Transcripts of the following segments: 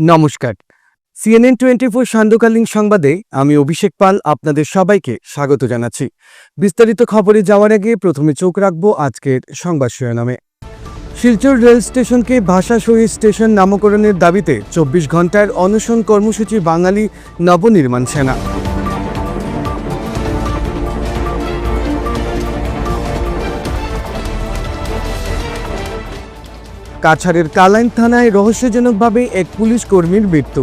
নমস্কার। CNN twenty four সান্ধ্যকালীন সংবাদে আমি অভিষেক পাল আপনাদের সবাইকে স্বাগত জানাচ্ছি। বিস্তারিত খবরে যাওয়ার আগে প্রথমে চোখ রাখব আজকের সংবাদ শিরোনামে। শিলচর রেল স্টেশনকে ভাষা শহীদ স্টেশন নামকরণের দাবিতে চব্বিশ ঘণ্টার অনশন কর্মসূচি বাঙালি নবনির্মাণ সেনা। কাছাড়ের কালাইন থানায় রহস্যজনকভাবে এক পুলিশ কর্মীর মৃত্যু।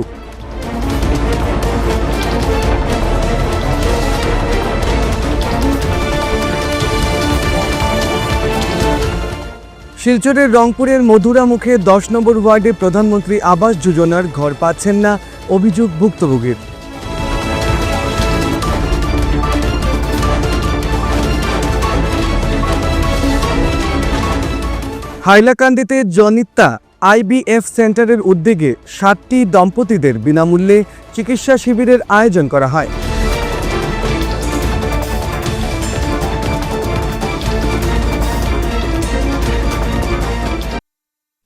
শিলচরের রংপুরের মধুরা মুখে দশ নম্বর ওয়ার্ডে প্রধানমন্ত্রী আবাস যোজনার ঘর পাচ্ছেন না অভিযোগ ভুক্তভোগীর হাইলাকান্দিতে জনিত্তা আইবিএফ সেন্টারের উদ্যোগে সাতটি দম্পতিদের বিনামূল্যে চিকিৎসা শিবিরের আয়োজন করা হয়।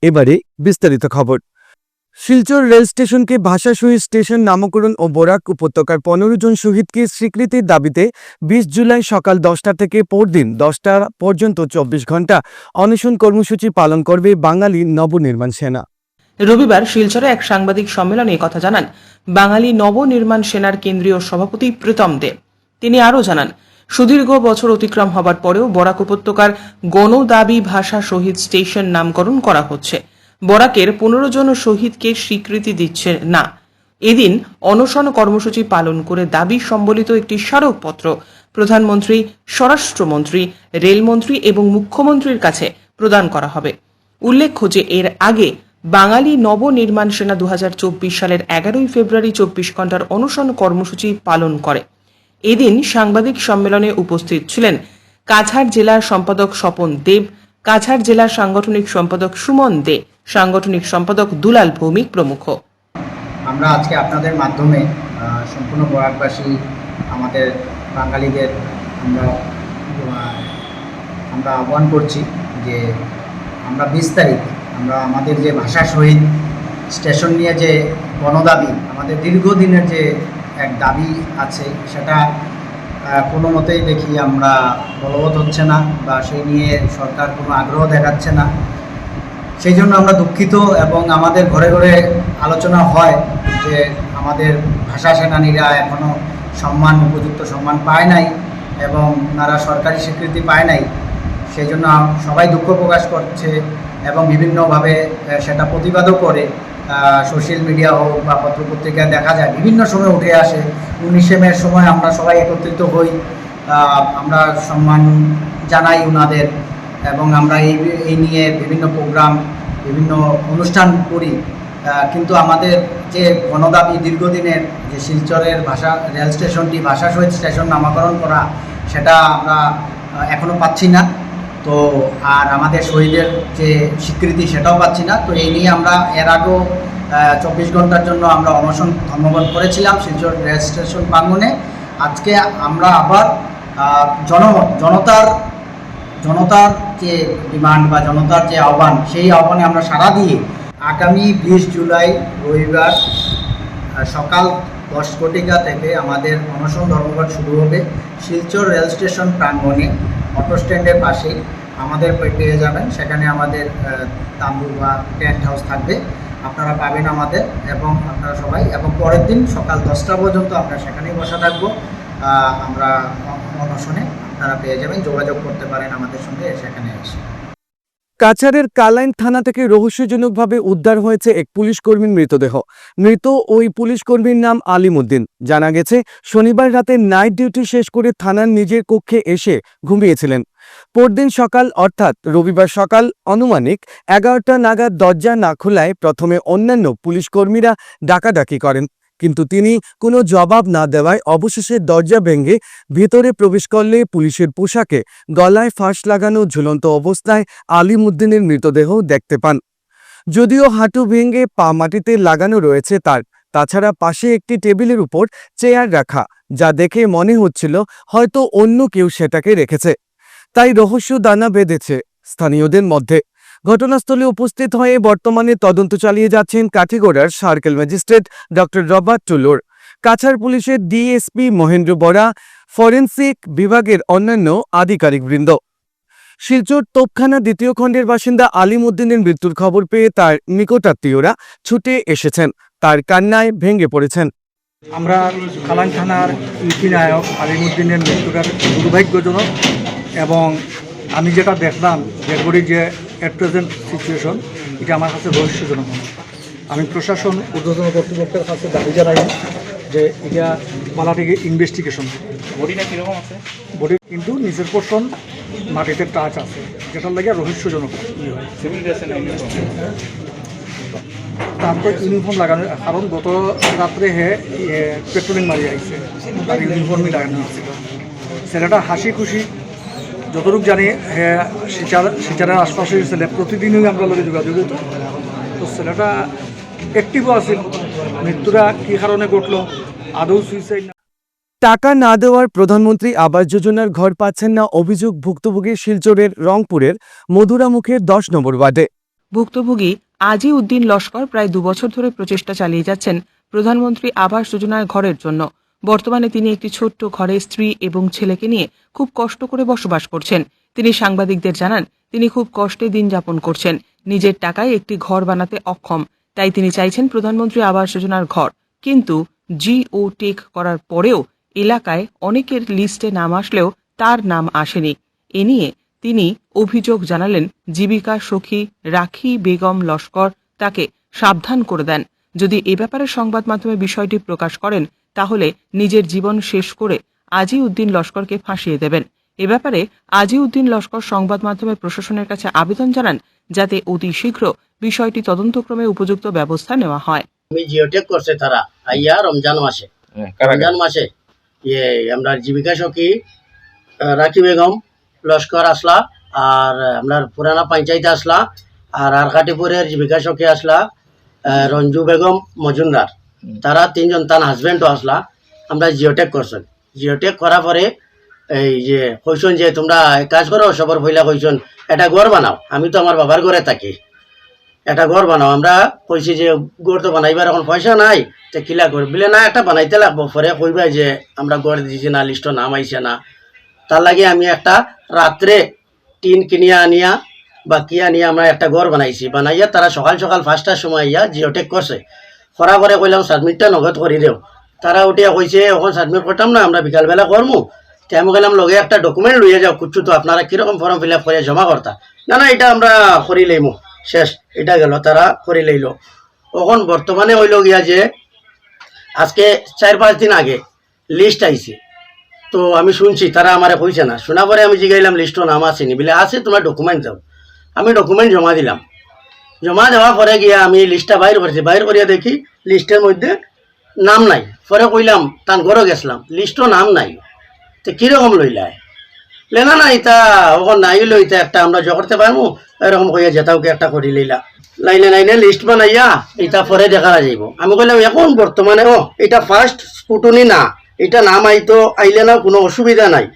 এবারে বিস্তারিত খবর। শিলচর রেল স্টেশনকে ভাষা শহীদ স্টেশন নামকরণ ও বরাক উপত্যকার পনেরো জন শহীদকে স্বীকৃতির দাবিতে বিশ জুলাই সকাল দশটা থেকে পরদিন দশটা পর্যন্ত চব্বিশ ঘণ্টা অনশন কর্মসূচি পালন করবে বাঙালি নবনির্মাণ সেনা। রবিবার শিলচরে এক সাংবাদিক সম্মেলনে কথা জানান, বাঙালি নবনির্মাণ সেনার কেন্দ্রীয় সভাপতি প্রীতম দেব তিনি আরও জানান, সুদীর্ঘ বছর অতিক্রম হবার পরেও বরাক উপত্যকার গণদাবি ভাষা শহীদ স্টেশন নামকরণ করা হচ্ছে। বরাকের পনেরো জন শহীদকে স্বীকৃতি দিচ্ছে না। এদিন অনশন কর্মসূচি পালন করে দাবি সম্বলিত একটি স্মারকপত্র প্রধানমন্ত্রী, স্বরাষ্ট্রমন্ত্রী, রেলমন্ত্রী এবং মুখ্যমন্ত্রীর কাছে প্রদান করা হবে। উল্লেখ্য যে এর আগে বাঙালি নবনির্মাণ সেনা দু হাজার চব্বিশ সালের এগারোই ফেব্রুয়ারি চব্বিশ ঘণ্টার অনশন কর্মসূচি পালন করে। এদিন সাংবাদিক সম্মেলনে উপস্থিত ছিলেন কাছাড় জেলার সম্পাদক স্বপন দেব, কাছাড় জেলার সাংগঠনিক সম্পাদক সুমন দে সাংগঠনিক সম্পাদক দুলাল ভৌমিক প্রমুখ। আমরা আজকে আপনাদের মাধ্যমে সম্পূর্ণ বরাকবাসী আমাদের বাঙালিদের আমরা আমরা আহ্বান করছি যে আমরা বিশ তারিখ, আমরা আমাদের যে ভাষা শহীদ স্টেশন নিয়ে যে গণদাবি আমাদের দীর্ঘদিনের যে এক দাবি আছে, সেটা কোনো মতেই দেখি আমরা বলবৎ হচ্ছে না বা সেই নিয়ে সরকার কোনো আগ্রহ দেখাচ্ছে না। সেই জন্য আমরা দুঃখিত এবং আমাদের ঘরে ঘরে আলোচনা হয় যে আমাদের ভাষা সেনানীরা এখনও সম্মান, উপযুক্ত সম্মান পায় নাই এবং তারা সরকারি স্বীকৃতি পায় নাই। সেই জন্য সবাই দুঃখ প্রকাশ করছে এবং বিভিন্নভাবে সেটা প্রতিবাদও করে। সোশ্যাল মিডিয়া হোক বা পত্রপত্রিকায় দেখা যায়, বিভিন্ন সময় উঠে আসে। উনিশে মের সময় আমরা সবাই একত্রিত হই। আমরা সম্মান জানাই ওনাদের এবং আমরা এই এই নিয়ে বিভিন্ন প্রোগ্রাম বিভিন্ন অনুষ্ঠান করি। কিন্তু আমাদের যে গণদাবি দীর্ঘদিনের যে শিলচরের ভাষা, রেল স্টেশনটি, ভাষা শহীদ স্টেশন নামাকরণ করা, সেটা আমরা এখনও পাচ্ছি না। তো, আর আমাদের শহীদের যে স্বীকৃতি, সেটাও পাচ্ছি না। তো এই নিয়ে আমরা এর আগেও চব্বিশ ঘণ্টার জন্য আমরা অনশন ধর্মঘট করেছিলাম শিলচর রেল স্টেশন প্রাঙ্গনে আজকে আমরা আবার জনমত জনতার জনতার যে ডিমান্ড বা জনতার যে আহ্বান, সেই আহ্বানে আমরা সাড়া দিয়ে আগামী বিশ জুলাই রবিবার সকাল দশ কোটিকা থেকে আমাদের অনশন ধর্মঘট শুরু হবে। শিলচর রেল স্টেশন প্রাঙ্গণে, অটো স্ট্যান্ডের পাশেই আমাদের পেয়ে যাবেন। সেখানে আমাদের তাম্বু বা টেন্ট হাউস থাকবে। আপনারা পাবেন আমাদের এবং আপনারা সবাই এবং পরের দিন সকাল দশটা পর্যন্ত আমরা সেখানেই বসা থাকব। আমরা অনশনে আপনারা পেয়ে যাবেন, যোগাযোগ করতে পারেন আমাদের সঙ্গে, সেখানে এসে। কাছাড়ের কালাইন থানা থেকে রহস্যজনকভাবে উদ্ধার হয়েছে এক পুলিশ কর্মীর মৃতদেহ। মৃত ওই পুলিশ কর্মীর নাম আলিমুদ্দিন। জানা গেছে, শনিবার রাতে নাইট ডিউটি শেষ করে থানার নিজের কক্ষে এসে ঘুমিয়েছিলেন। পরদিন সকাল, অর্থাৎ রবিবার সকাল, আনুমানিক এগারোটা নাগাদ দরজা না খোলায় প্রথমে অন্যান্য পুলিশ কর্মীরা ডাকাডাকি করেন। কিন্তু তিনি কোনো জবাব না দেওয়ায় অবশেষে দরজা ভেঙে ভেতরে প্রবেশ করলে পুলিশের পোশাকে গলায় ফাঁস লাগানো ঝুলন্ত অবস্থায় আলিমুদ্দিনের মৃতদেহ দেখতে পান। যদিও হাঁটু ভেঙে পা মাটিতে লাগানো রয়েছে তার, তাছাড়া পাশে একটি টেবিলের উপর চেয়ার রাখা, যা দেখে মনে হচ্ছিল হয়তো অন্য কেউ সেটাকে রেখেছে। তাই রহস্য দানা বেঁধেছে স্থানীয়দের মধ্যে। ঘটনাস্থলে উপস্থিত হয়ে বর্তমানে তদন্ত চালিয়ে যাচ্ছেন কাঠিগড়ার সার্কেল ম্যাজিস্ট্রেট ডক্টর রবার্ট টুলুর। কাছাড় পুলিশের ডিএসপি মহেন্দ্র বরা, ফরেনসিক বিভাগের অন্যান্য আধিকারিকবৃন্দ শিলচর তোপখানা দ্বিতীয় খণ্ডের বাসিন্দা আলিম উদ্দিনের মৃত্যুর খবর পেয়ে তার নিকটাত্মীয়রা ছুটে এসেছেন। তার কান্নায় ভেঙে পড়েছেন। আমরা কালান থানার ইউপি নায়ক আলিমুদ্দিনের মৃত্যুটা দুর্ভাগ্যজনক এবং আমি যেটা দেখলাম যে এট প্রেজেন্ট সিচুয়েশন এটা আমার কাছে রহস্যজনক আমি প্রশাসন ঊর্ধ্বতন কর্তৃপক্ষের কাছে দাবি জানাই যে এটা পালা থেকে ইনভেস্টিগেশন বডিটা কীরকম আছে? বডি কিন্তু নিজের পোর্শন মাটিতে টাচ আছে যেটার লাগে রহস্যজনক। তারপর ইউনিফর্ম লাগানো কারণ গত রাত্রে হে পেট্রোলিং মারি আইছে। তার ইউনিফর্মই লাগানো হয়েছিল। ছেলেটা হাসি খুশি যতটুকু জানি হে শিচার শিচারের আশপাশে ছেলে প্রতিদিনই আমরা লোকে যোগাযোগ হতো তো ছেলেটা অ্যাক্টিভও আছিল। মৃত্যুটা কী কারণে ঘটলো? আদৌ সুইসাইড টাকা না দেওয়ার প্রধানমন্ত্রী আবাস যোজনার ঘর পাচ্ছেন না অভিযোগ ভুক্তভোগী শিলচরের রংপুরের মধুরামুখের দশ নম্বর ওয়ার্ডে। ভুক্তভোগী আজি উদ্দিন লস্কর প্রায় দুবছর ধরে প্রচেষ্টা চালিয়ে যাচ্ছেন প্রধানমন্ত্রী আবাস যোজনার ঘরের জন্য। বর্তমানে তিনি একটি ছোট্ট ঘরে স্ত্রী এবং ছেলেকে নিয়ে খুব কষ্ট করে বসবাস করছেন। তিনি সাংবাদিকদের জানান, তিনি খুব কষ্টে দিন যাপন করছেন। নিজের টাকায় একটি ঘর বানাতে অক্ষম। তাই তিনি চাইছেন প্রধানমন্ত্রী আবাস যোজনার ঘর। কিন্তু জিও টেক করার পরেও এলাকায় অনেকের লিস্টে নাম আসলেও তার নাম আসেনি। এ নিয়ে তিনি অভিযোগ জানালেন, জীবিকা সখী রাখি বেগম লস্কর তাকে সাবধান করে দেন। যদি এ ব্যাপারে সংবাদ মাধ্যমে বিষয়টি প্রকাশ করেন তাহলে নিজের জীবন শেষ করে আজি উদ্দিন লস্করকে ফাঁসিয়ে দেবেন। এ ব্যাপারে আজি উদ্দিন লস্কর সংবাদ মাধ্যমে প্রশাসনের কাছে আবেদন জানান যাতে অতি শীঘ্র বিষয়টি তদন্তক্রমে উপযুক্ত ব্যবস্থা নেওয়া হয়। আমি জিওটেক করছে তারা আইয়া রমজান মাসে। রমজান মাসে ইয়ে আমরা জীবিকা সখী রাখি বেগম লস্কর আসলা আর আপনার পুরানা পঞ্চায়েত আসলা আর আরকাটিপুরের জীবিকা সখী আসলা আহ, রঞ্জু বেগম মজুমদার। তারা তিনজন, তার হাজবেন্ডও আসলা। আমরা জিওটেক করছেন। জিওটেক করার পরে এই যে কইসন যে, তোমরা কাজ করো, সবর ভইলা কইসন এটা ঘর বানাও। আমি তো আমার বাবার ঘরে থাকি। একটা ঘর বানাও। আমরা কইছি যে, ঘর তো বানাইবার এখন পয়সা নাই, তো কিলা কর বলে, না, একটা বানাইতে লাগবো। পরে কইবা যে, আমরা ঘর দিছি না লিস্ট নাম আইছে না। তার লাগে আমি একটা রাত্রে টিন কিনিয়া আনিয়া বা কি আনিয়া আমরা একটা ঘর বানাইছি। বানাইয়া তারা সকাল সকাল পাঁচটার সময় ইয়া জিওটেক করছে। করা করে কইলাম সাবমিটটা নগদ করি দেও। তারা উঠিয়া কইছে এখন সাবমিট করতাম না, আমরা বিকালবেলা করমু তে আমি গেলাম লগে একটা ডকুমেন্ট লইয়া যাও কুচ্ছু তো আপনারা কীরকম ফর্ম ফিল আপ করে জমা করতা না না এটা আমরা করি লইমু। শেষ এটা গেল তারা করে লইল। এখন বর্তমানে হইল গিয়া যে, আজকে চার পাঁচ দিন আগে লিস্ট আইছে তো আমি শুনছি তারা আমারে কইছে না। শোনা পরে আমি জিগাইলাম লিস্টও নাম আসেনি বলে, আছে তোমার ডকুমেন্ট দাও আমি ডকুমেন্ট জমা দিলাম। জমা দেওয়ার পরে গিয়া আমি লিস্টটা বাইর করেছি। বাইর করিয়া দেখি লিস্টের মধ্যে নাম নাই। পরে কইলাম, তান ঘরে গেছিলাম। লিস্টও নাম নাই। তো কীরকম লইলাই লেনা না ইতা ওখান নাই লইতা একটা আমরা জগরতে পারব এরকম কইয়া যেতাওকে একটা করি লইলা। লাইনে লাইনে লিস্ট বানাইয়া এটা পরে দেখা যাইব। আমি কইলাম, এখন বর্তমানে ও এটা ফার্স্ট স্কুটনি না। এটা নাম আইতো, আইলে না কোনো অসুবিধা নাই।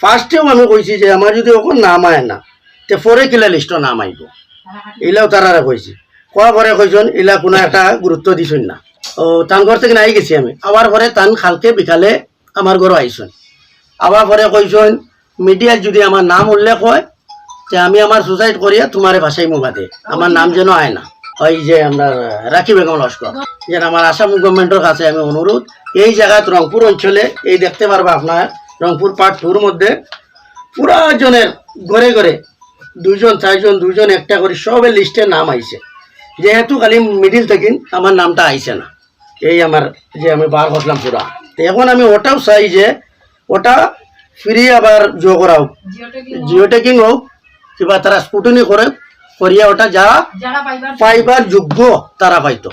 ফার্স্টেও আমি কইছি যে, আমার যদি ওখান নাম আয় না, তে পরে কিলা লিস্ট নাম আইব? এলাও তারারা কইছি। কোয়া পরে কইছন এলা কোনো একটা গুরুত্ব দিছুন না। ও তান ঘর থেকে নাই গেছি আমি। আবার পরে তান খালকে বিকালে আমার ঘরে আইসুন আবার পরে কইছন মিডিয়ার যদি আমার নাম উল্লেখ হয় যে আমি আমার সুসাইড করিয়া তোমারে ভাষাই মুবাদে আমার নাম যেন আয় না। ওই যে আমরা রাখি বেগম লস্কর যেন আমার আসাম গভর্নমেন্টের কাছে আমি অনুরোধ এই জায়গাত রংপুর অঞ্চলে, এই দেখতে পারবা আপনার রংপুর পার্ট টুর মধ্যে পুরা জনের ঘরে ঘরে দুজন চারজন দুজন একটা করে সবের লিস্টে নাম আইছে। যেহেতু খালি মিডিল থেকে আমার নামটা আইছে না। এই আমার যে আমি বার করলাম পুরা। এখন আমি ওটাও চাই যে ওটা ফ্রি আবার জো করা হোক জিও টেকিং হোক কিবা তারা স্কুটনি করে করিয়া ওটা যা পাইবার যোগ্য তারা পাইতো।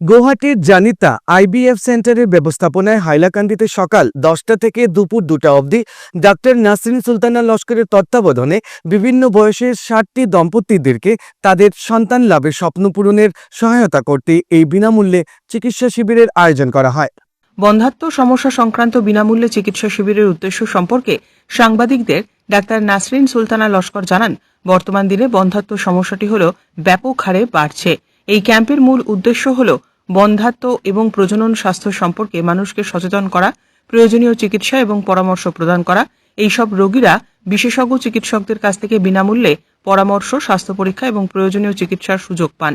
গুয়াহাটির জানিতা আইবিএফ সেন্টারের ব্যবস্থাপনায় হাইলাকান্দিতে সকাল দশটা থেকে দুপুর দুটা অবধি ডাক্তার নাসরিন সুলতানা লস্করের তত্ত্বাবধানে বিভিন্ন বয়সের ষাটটি দম্পতিদেরকে তাদের সন্তান লাভের স্বপ্ন পূরণের সহায়তা করতে এই বিনামূল্যে চিকিৎসা শিবিরের আয়োজন করা হয়। বন্ধাত্ম সমস্যা সংক্রান্ত বিনামূল্যে চিকিৎসা শিবিরের উদ্দেশ্য সম্পর্কে সাংবাদিকদের ডাক্তার নাসরিন সুলতানা লস্কর জানান, বর্তমান দিনে বন্ধাত্ম সমস্যাটি হল ব্যাপক হারে বাড়ছে। এই ক্যাম্পের মূল উদ্দেশ্য হল বন্ধাত্ম এবং প্রজনন স্বাস্থ্য সম্পর্কে মানুষকে সচেতন করা, প্রয়োজনীয় চিকিৎসা এবং পরামর্শ প্রদান করা। এইসব রোগীরা বিশেষজ্ঞ চিকিৎসকদের কাছ থেকে বিনামূল্যে পরামর্শ, স্বাস্থ্য পরীক্ষা এবং প্রয়োজনীয় চিকিৎসার সুযোগ পান।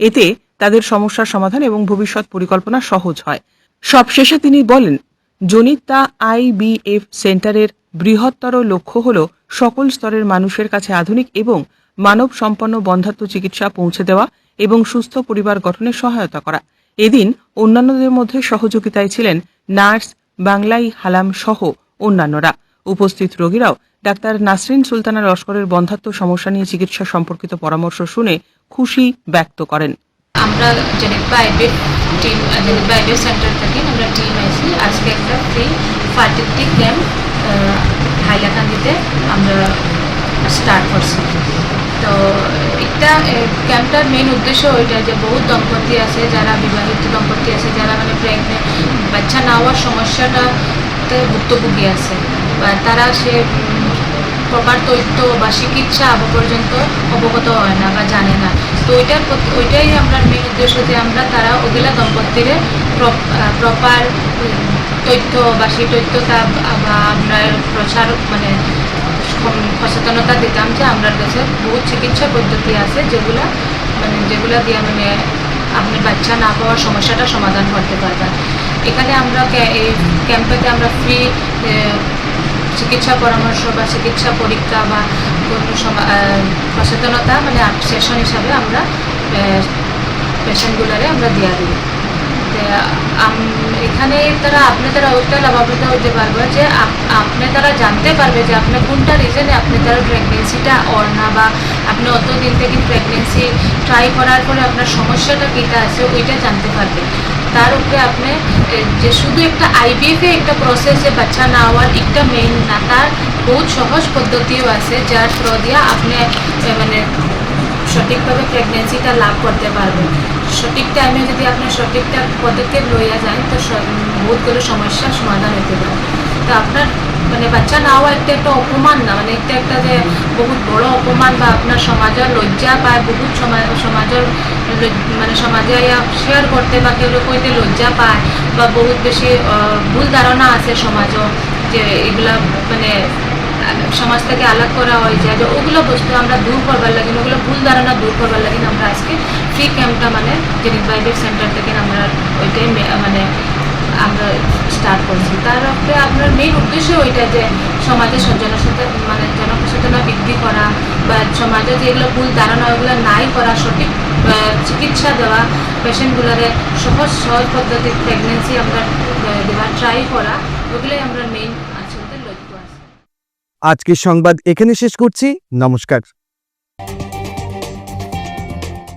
এতে তাদের সমস্যার সমাধান এবং ভবিষ্যৎ পরিকল্পনা সহজ হয়। সবশেষে তিনি বলেন, জনিতা আইবিএফ সেন্টারের বৃহত্তর লক্ষ্য হল সকল স্তরের মানুষের কাছে আধুনিক এবং মানব সম্পন্ন বন্ধাত্ম চিকিৎসা পৌঁছে দেওয়া এবং সুস্থ পরিবার গঠনে সহায়তা করা। এদিন অন্যান্যদের মধ্যে সহযোগিতায় ছিলেন নার্স, বাংলাই, হালাম সহ অন্যান্যরা। উপস্থিত রোগীরাও ডাক্তার নাসরিন সুলতানা লস্করের বন্ধাত্ম সমস্যা নিয়ে চিকিৎসা সম্পর্কিত পরামর্শ শুনে খুশি ব্যক্ত করেন। আমরা Geneva IBF team IBF centre থেকে, আমরা টিম আজকে একটা ফ্রি ফার্টিলিটি ক্যাম্প হাইলাকান্দিতে আমরা স্টার্ট করছি। তো এটা ক্যাম্পটার মেইন উদ্দেশ্য ওইটা যে বহুত দম্পতি আছে যারা বিবাহিত দম্পতি আছে, যারা মানে প্রেগনেন্ট বাচ্চা না হওয়ার সমস্যাটাতে ভুক্তভোগী আছে। বা তারা সে প্রপার তথ্য বা চিকিৎসা আবু পর্যন্ত অবগত হয় না বা জানে না। তো ওইটার ওইটাই আমরা মেন উদ্দেশ্য যে আমরা তারা ওগুলা দম্পতিরে প্রপার তথ্য বা সেই তথ্যটা বা আপনার প্রচার মানে সচেতনতা দিতাম যে আমরা কাছে বহু চিকিৎসা পদ্ধতি আছে যেগুলা মানে যেগুলা দিয়ে মানে আপনি বাচ্চা না পাওয়ার সমস্যাটা সমাধান করতে পারবেন। এখানে আমরা এই ক্যাম্পেতে আমরা ফ্রি চিকিৎসা পরামর্শ বা চিকিৎসা পরীক্ষা বা কোনো সচেতনতা মানে সেশন হিসাবে আমরা পেশেন্টগুলারে আমরা দিয়া দিই। এখানে তারা আপনি তারা ওইটা লাভান্বিত হতে পারবে যে আপনি তারা জানতে পারবে যে আপনি কোনটা রিজনে আপনি তারা প্রেগনেন্সিটা অর না, বা আপনি অত দিন থেকে প্রেগনেন্সি ট্রাই করার পরে আপনার সমস্যাটা কীটা আছে, ওইটা জানতে পারবে। তার উপরে আপনি যে শুধু একটা আইবিএফে একটা প্রসেসে বাচ্চা না হওয়ার একটা মেইন না, তার বহুত সহজ পদ্ধতিও আছে, যার থ্রো দিয়া আপনি মানে সঠিকভাবে প্রেগনেন্সিটা লাভ করতে পারবেন। সঠিক টাইমে যদি আপনি সঠিকটা পদক্ষেপ লইয়া যান তো বহুতগুলো সমস্যার সমাধান হতে পারে। তো আপনার মানে বাচ্চা নাও একটা একটা অপমান না মানে একটা একটা যে বহুত বড় অপমান বা আপনার সমাজের লজ্জা পায়, বহুত সমাজ সমাজের মানে সমাজে শেয়ার করতে বা কেউ কইতে লজ্জা পায় বা বহুত বেশি ভুল ধারণা আছে সমাজও যে এগুলা মানে সমাজ থেকে আলাগ করা হয়ে যায় যে ওগুলো বস্তু আমরা দূর করবার লাগি ওগুলো ভুল ধারণা দূর করবার লাগি আমরা আজকে ফ্রি ক্যাম্পটা মানে জেনিক বাইবের সেন্টার থেকে আমরা ওইটাই মানে আমরা স্টার্ট করছি। তার উপরে আপনার মেইন উদ্দেশ্য ওইটা যে সমাজে জনসচেতন মানে জনসচেতনা বৃদ্ধি করা বা সমাজে যেগুলো ভুল ধারণা ওগুলো নাই করা সঠিক চিকিৎসা দেওয়া পেশেন্টগুলোরে সহজ সহজ পদ্ধতির প্রেগনেন্সি আমরা আহ, দেওয়ার ট্রাই করা ওগুলোই আমরা মেইন আছে ওদের লক্ষ্য আছে আজকের সংবাদ এখানে শেষ করছি। নমস্কার।